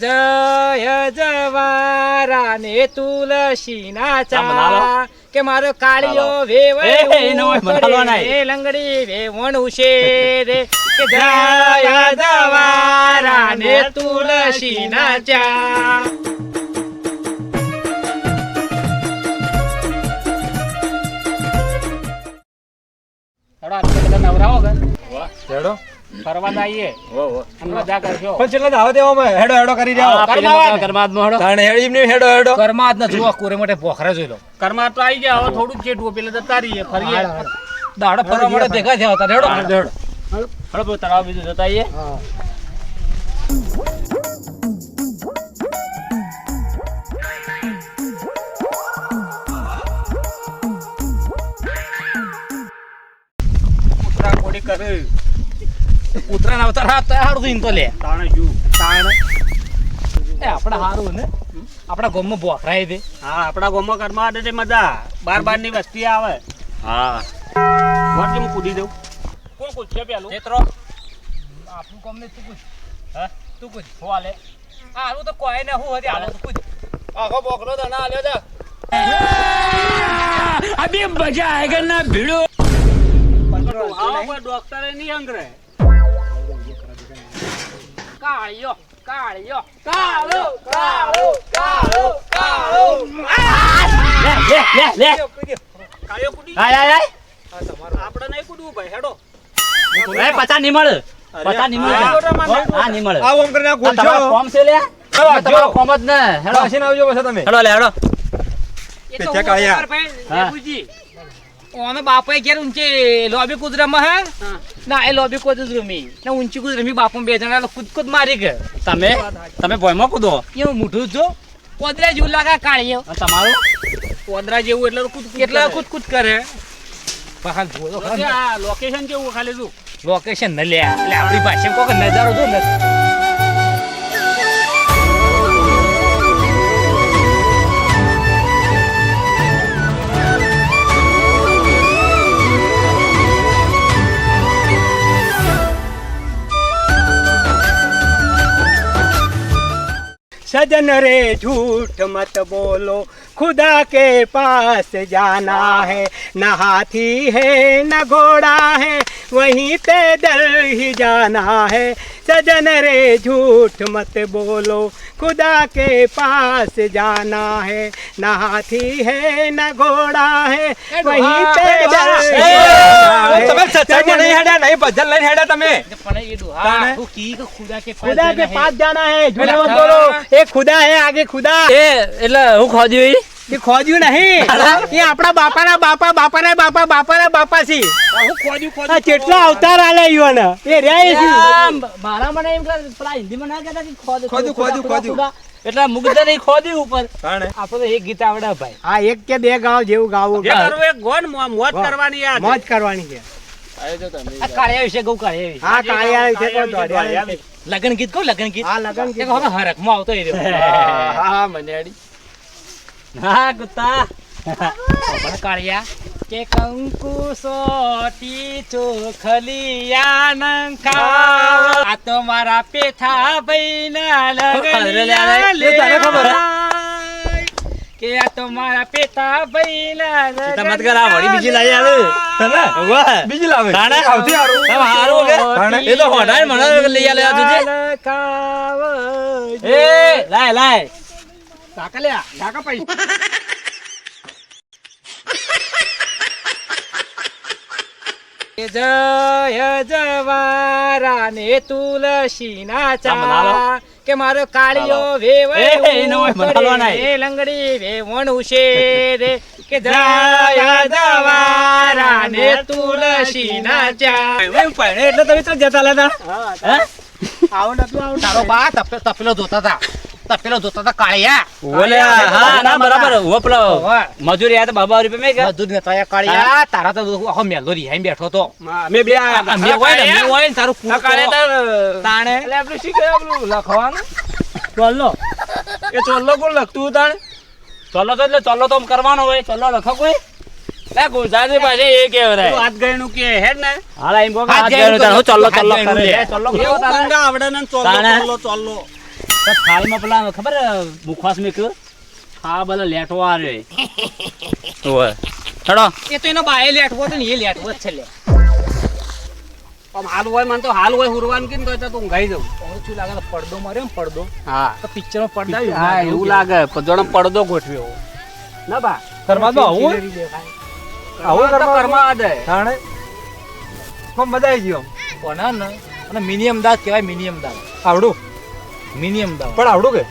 જય જવારા ને ચા કે મારો કાળિયો. રે લંગડી વેવણ ઉશે રે. કે જય જવારા ને ચા. ફરવા જઈએ અને મજા કરજો પણ છેલ્લે દાવ દેવામાં હેડો હેડો કરી જાઓ આ પેલી કરમાવા હેડો. તાણે હેડી એમની હેડો હેડો. ઘરમાં જ જુઓ કોરે મોટે પોખરા જોઈ લો. કરમાદ તો આઈ ગયા હવે થોડું ચેટવું પેલે જતા રહીએ ફરીએ. દાડો ફરવા મળે ભેગા થયા હતા. હેડો, હેડો. હેડો. તળાવ બીજું જતા આઈએ. કરે. કૂતરા ના અવતાર હારું થઈને તો લે. તાણે તાણે? એ આપણે હારું ને. આપણા ગામમાં બોખરાય છે. હા આપણા ગામમાં ઘરમાં આડે મજા. બાર બારની વસ્તી આવે. હા. વોટ હું કૂદી દઉં. કોણ કૂદશે પેલું? ચેત્રો. આપણું કામ ને તું પૂછ હા? તું પૂછ હું હાલે? હારું તો કોઈ ને હું હતી હાલો તું પૂછ આખો બોકરો દણા ભીડો. જા ડોક્ટરે નહીં અંગરે કાળિયો કાળિયો. કાળો કાળો કાળો કાળો. લે લે લે કાયો કૂદી હાય હાય આપણે નહીં કૂદવું ભાઈ હેડો. એ પચા નહીં મળે. પચા નિમળ મળે. હા. નહીં મળે. આ ઓમ કરીને તમારો ખોલશો કોમ છે લે. આવો, તમારો જો. કોમ જ ને હેડો. પાછીને આવજો પછી તમે. હેડો લે હેડો. એ તો કાળિયા. ભાઈ, હા. ઓનો બાપાએ ઘેર ઊંચે લોબી કુદરામાં હે? ના એ લોબી કુદ રમી. ને ઊંચી કુદ રમી. બાપુ બે જણા કુદ કુદ મારી ગયો. તમે? તમે ભોયમાં કૂદો? હું મોઢું જો કોદરા જેવું લાગે કાળિયો તમારું? પોદરા જેવું એટલે કુદ કેટલા કુદ કુદ કરે. બહાર બોલો. લોકેશન કેવું ખાલી શું લોકેશન ન લે. એટલે આપણી પાસે કોક નજારો જો ને सजन रे झूठ मत बोलो खुदा के पास जाना है न हाथी है न घोड़ा है वहीं पैदल ही जाना है सजन रे झूठ मत बोलो खुदा के पास जाना है न हाथी है न घोड़ा है वहीं पैदल ही जाना है। તમે સત્સંગમાં નહીં હેડ્યા નહીં ભજન લઈને હેડ્યા તમે પણ એ ડોહા, તાણે? તું કી કે ખુદા કે પાસ खुदा के જાના હે. पास जाना है झूठ अरे मत हाँ। बोलो ये खुदा है आगे खुदा એ એટલે હું ખોદ્યું ઈ? એ ખોજ્યું નહીં એ આપણા બાપાના બાપા બાપાના બાપા બાપાના બાપા છે હું આ કેટલા અવતાર આલે ઈવોને એ રે છે મારા મને એમ કે પેલા હિન્દીમાં ના કહેતા કે ખોદ ખોદ્યું, ખોદ્યું, ખોદ્યું. એટલે મુગ્ધ નહીં ખોદ્યું ઉપર આપણે તો એક ગીત આવડે ભાઈ હા એક કે બે ગાવ જેવું ગાવું કરવું એ ગોન મોજ કરવાની યાર મોજ કરવાની છે કાળિયા વિશે કહું કાળિયા હા કાળિયા નથી. લગન ગીત કહું લગન ગીત હા લગન ગીત હરખમાં આવતો એ હા મને હા કુત્તા પણ કાળિયા કે કંકુ સોટી ચોખલિયા નંખા આ તો મારા પેથા હે? કે આ તો મારા પેથા ચિંતા મત કરા વળી બીજી લાવી આવે. બીજી લાવે ખાણે આવતી હારું. તમે હારું કે? એ તો હોનાર મને લઈ આલે આ જોજે. એ લાય લાય ઢાકા લ્યા, ઢાકા. જય જવારા ને તુલસી ના ચા કે મારો કાળિયો એ, વેવાય લંગડી વેવણ ઉશે રે કે જય જવારા ને તુલસીના ચા એટલે તમે તો જતા લેતા હે આવો નતું આવું તારો બા તપે- તપેલો ધોતા હતા તપેલો જોતા તો કાળિયા ઓલે હા ના બરાબર. ઓ પેલો. મજૂરી તો બાબા રૂપિયા મે કે જ નતા આયા કાળિયા તારા તો આખો મેલો રિહાઈ બેઠો તો. મે બે મે મેં હોય ને મે હોય ને તારું પૂરું કાળિયા તાણે. એટલે આપણે શી આપણું લખવાનું? ચોલ્લો. એ ચોલ્લો કોણ લખતું તાણે? ચોલ્લો તો એટલે ચોલ્લો તો કરવાનો હોય. ચોલ્લો લખો કોઈ. ગુજરાતી પાસે એ કેવરાય કે હેડ ને? હાલા એમ તારે. ચોલ્લો ચોલ્લો કરે. ચોલ્લો આવડે ને ચોલ્લો ચોલ્લો ચોલ્લો. થાળીમાં પેલા ખબર મુખવાસ મેક્યો હા ભલે લેટો આ રે ઓય ચડો એ તો એનો બાએ લેટવો હતો ને એ લેટવો જ છે લે. આમ હાલ હોય મને તો હાલ હોય હુરવાનું કે તો તું ઊંઘાઈ જાઉં. હવે શું લાગે પડદો માર્યો પડદો? હા. તો પિક્ચરમાં પડદા હા એવું લાગે. જોડે પડદો ગોઠવ્યો ના બા. આવું? Scenery દેખાય. આવું તો કરવા આ દે થાણે કોમ બધા આવી ગયો કોના ને? અને મિની અમદાવાદ કહેવાય મિની અમદાવાદ. આવડું? મિની અમદાવાદ. પણ આવડું કે?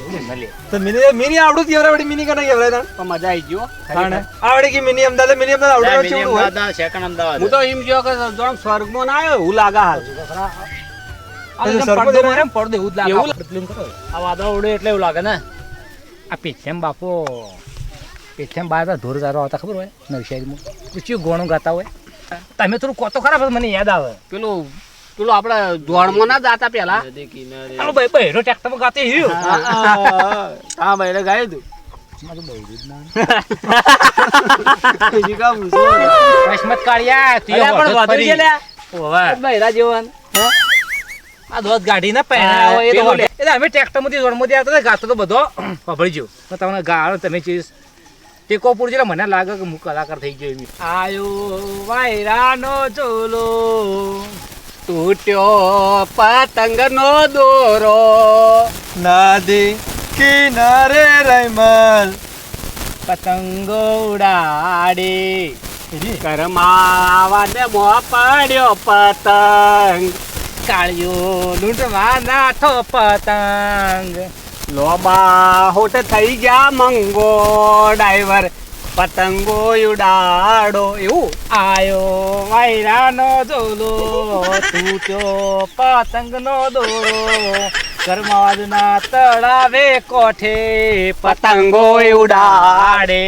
એવું ન લે તો મિની મિની આવડું જ વળી મિની કને કેવરાય તાણ? તો મજા આવી ગયો. તાણે આવડે કે મિની અમદાવાદ મિની અમદાવાદ આવડું કેવડું હોય? સેકન્ડ અમદાવાદ હું તો એમ જો કે જોડે સ્વર્ગમાં ના આવ્યો એવું લાગે હાલ. એટલે પડદો મારે પડદો એવું લાગે. એવું કરો. આ વાદળ ઉડે એટલે એવું લાગે ને. આ પીછેમ બાપો. પીછેમ બહાર ધોર ગારો આવતા ખબર હોય? નવસારીમાં પૂછ્યું ગોણું ગાતા હોય? તમે થોડું કોતો ખરાબ મને યાદ આવે. પેલું પેલું આપડે જોડમાં ના જાતા પેલા. ભાઈ બહેરો ટ્રેક્ટરમાં ગાતે હિયો હા ભાઈ ગાયું તું. ના ના મને લાગે કે હું કલાકાર થઈ ગયો એમ. આયો વાયરાનો ચોલો. તૂટ્યો પતંગનો દોરો. નદી કિનારે રૈમલ. પતંગો ઉડાડે. કરમાવાને મો પાડ્યો પતંગ. કાળિયો લૂંટવા નાઠો પતંગ. લોબા હોટ થઈ ગયા મંગો. ડાઈવર પતંગો ઉડાડો. એવું? આયો. વાયરાનો ચોલો તૂટ્યો પતંગનો દોરો કરમાદના તળાવે કોઠે પતંગો ઉડાડે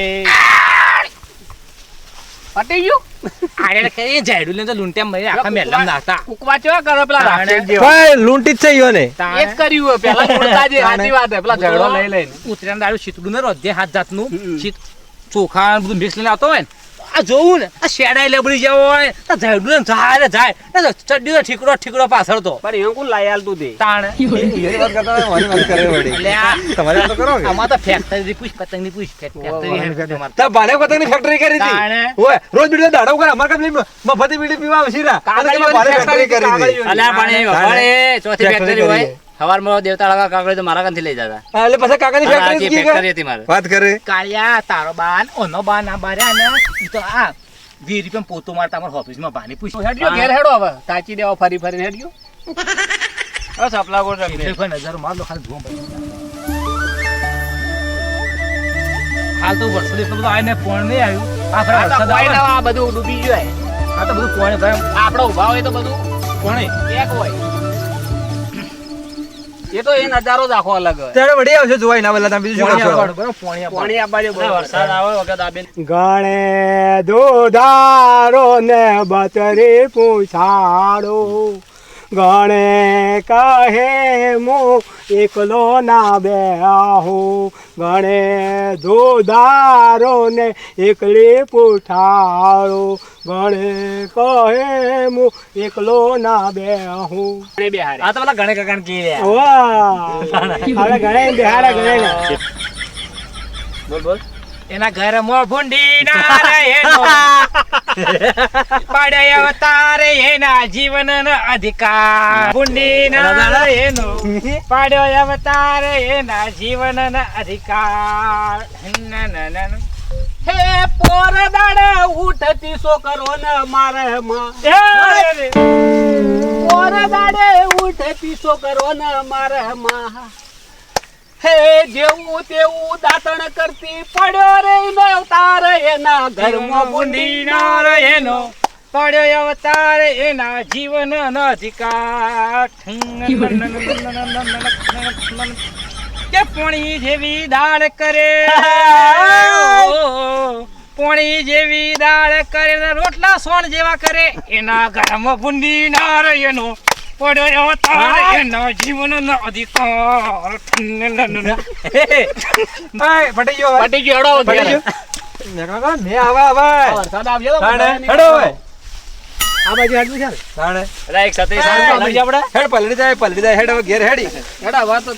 પટી ગયું આડે કઈ જાડું ને તો લૂંટ્યા મરી આખા મેલમ નાખતા કુકવા ચેવા કરો પેલા તાણે. રાક્ષસ જેવા ભાઈ લૂંટી જ છે ઈયો ને એ જ કર્યું હોય પેલા ઉડતા જે સાચી વાત હે પેલા ઝઘડો લઈ લઈને ઉતર્યા દાડું શીતળું ને રોધે હાથ જાતનું હમ. શીત ચોખા ને બધું મિક્સ લઈને આવતો હોય ને આ જોવું ને આ શેડાઈ લબડી જવો હોય તો ઝાડું ને જાય ને જાય ને ચડ્ડીનો ઠીકડો ઠીકડો પાછળ તો. પણ એવું કોણ લાયાલ તું તે? તાણે. તમારી તો કરો આમાં તો ફેક્ટરી પૂછ પતંગની પૂછ ફેક્ટરી તો. ભારે પતંગની ફેક્ટરી કરી હતી. ઓય રોજ બીડી દાડો કરે. અમાર કમ મફતી બીડી પીવા આવશી રા. કાગળિયો ફેક્ટરી કરી હતી. અલ્યા પણ એ ચોથી ફેક્ટરી હોય. સવારમાં દેવતા લગા કાગળ તો મારા કાંથી લઈ જતા. એટલે પછી કાકાની ફેક્ટરી ફેક્ટરી હતી મારે. વાત કરે. કાળિયા તારો બાન ઓનો બાન આ બારે ને તો આ વીસ રૂપિયા પોતો મારતા અમારા ઓફિસમાં બાની પૂછ્યું. હેડ્યો ઘેર હેડો હવે. તાચી દેવા ફરી ફરીને હેડ્યો. બસ આપલા કોઈ નજર માર લો ખાલી ધુઓ હાલ તો વરસાદ એટલો બધો આવીને પોણ નહીં આવ્યું. આ ફરે વરસાદ કોઈ આવે. ના ને, આ બધું ડૂબી ગયું આ તો બધું પોણે ભાઈ આપણે ઊભા હોય તો બધું. પોણે એક હોય. એ તો એ નજારો જ આખો અલગ હોય. ત્યારે વડી આવશે જોવાય ના તમે બીજું શું પોણી કરશો? પોણી જેવું વરસાદ આવે વખત આપે ગણે દોધારો ને બતરી પૂછાડો. ગણે કહે મો એકલો ના બેહો ગણે ધોધારો ને એકલી પુઠારો. ગણે કહે મો એકલો ના બેહો પાણી બેહારે આ તો પેલા ગણે કાકાને કહી રે વાહ. હવે ગણે બિહારા ગણે બોલ બોલ. એના ઘર મો ભૂંડી ના રે એનો પાડે અવતારે એના જીવન અધિકાર. ભૂંડી એનો પાડ્યો અવતારે એના જીવન અધિકાર. હે પોર દાડે ઉઠતી છોકરો ને મારે માં. પોર દાડે ઉઠતી છોકરો ને મારે માં. હે જેવું તેવું દાતણ કરતી પડ્યો રે અવતાર તાર એના ઘરમાં બુંદી ના રે એનો પાડ્યો અવતાર એના જીવન અધિકાર કે પોણી જેવી દાળ કરે. પોણી જેવી દાળ કરે. રોટલા સોણ જેવા કરે. એના ઘરમાં બુંદી ના રે એનો પડ્યો અવતાર એના જીવન અધિકાર. હાય, પટી ગયો. પટી ગયો હેડો પટી ઘેર. ગયો. મેં કાકા, આવા આવા. વરસાદ આવ્યો તો હેડો હવે. આ બાજુ હાડવું છે ને એક સાથે સારું આપણે. હેડ પલડી જાય પલડી જાય. હેડ હવે ઘેર હેડી. હેડા વાત તો